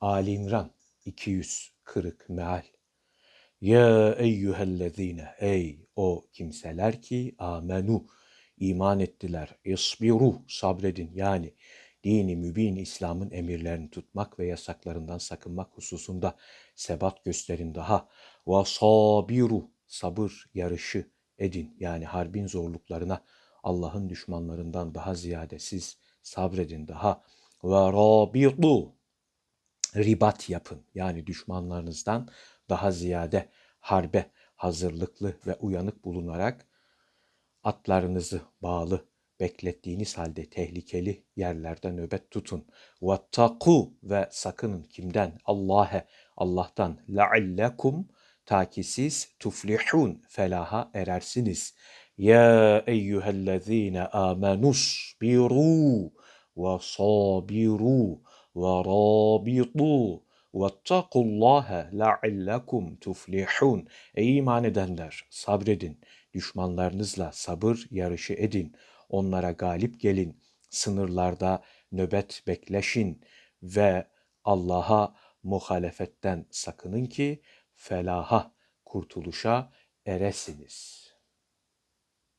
Ali İmran 240 meal. Ya eyyühellezine ey o kimseler ki amenu iman ettiler. İsbiru sabredin yani dini mübin İslam'ın emirlerini tutmak ve yasaklarından sakınmak hususunda sebat gösterin daha. Ve sabiru sabır yarışı edin yani harbin zorluklarına Allah'ın düşmanlarından daha ziyade siz sabredin daha. Ve rabitu ribat yapın. Yani düşmanlarınızdan daha ziyade harbe hazırlıklı ve uyanık bulunarak atlarınızı bağlı beklettiğiniz halde tehlikeli yerlerde nöbet tutun. Vattaku ve sakının kimden? Allah'e, Allah'tan. Leallekum ta ki siz tuflihun felaha erersiniz. Ya eyyühellezine amenus biru ve sabiru ve rabitu vettakullaha la'allakum tuflihun. Ey iman edenler sabredin. Düşmanlarınızla sabır yarışı edin. Onlara galip gelin. Sınırlarda nöbet bekleşin ve Allah'a muhalefetten sakının ki felaha, kurtuluşa eresiniz.''